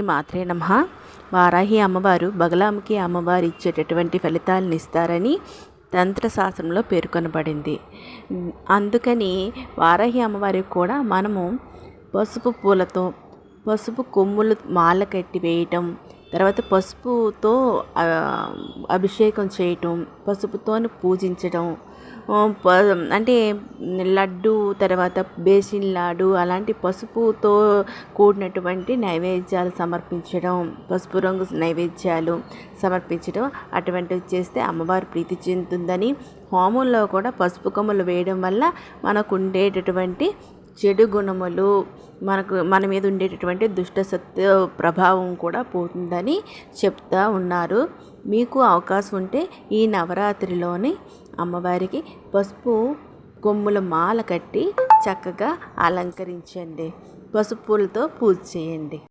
మాత్రే నమ. వారాహి అమ్మవారు బగలాముఖి అమ్మవారు ఇచ్చేటటువంటి ఫలితాలను ఇస్తారని తంత్రశాస్త్రంలో పేర్కొనబడింది. అందుకని వారాహి అమ్మవారికి కూడా మనము పసుపు పూలతో పసుపు కొమ్ములు మాల కట్టి వేయటం తర్వాత పసుపుతో అభిషేకం చేయటం పసుపుతో పూజించడం ప- అంటే లడ్డు తర్వాత బేసిన్ లాడు అలాంటి పసుపుతో కూడినటువంటి నైవేద్యాలు సమర్పించడం పసుపు రంగు నైవేద్యాలు సమర్పించడం అటువంటివి చేస్తే అమ్మవారు ప్రీతి చెందుతుందని హోమంలో కూడా పసుపు కొమ్మలు వేయడం వల్ల మనకు ఉండేటటువంటి చెడు గుణములు మనకు మన మీద ఉండేటటువంటి దుష్ట ప్రభావం కూడా పోతుందని చెప్తా ఉన్నారు. మీకు అవకాశం ఉంటే ఈ నవరాత్రిలోని అమ్మవారికి పసుపు కొమ్ముల మాల కట్టి చక్కగా అలంకరించండి. పసుపు పూలతో పూజ చేయండి.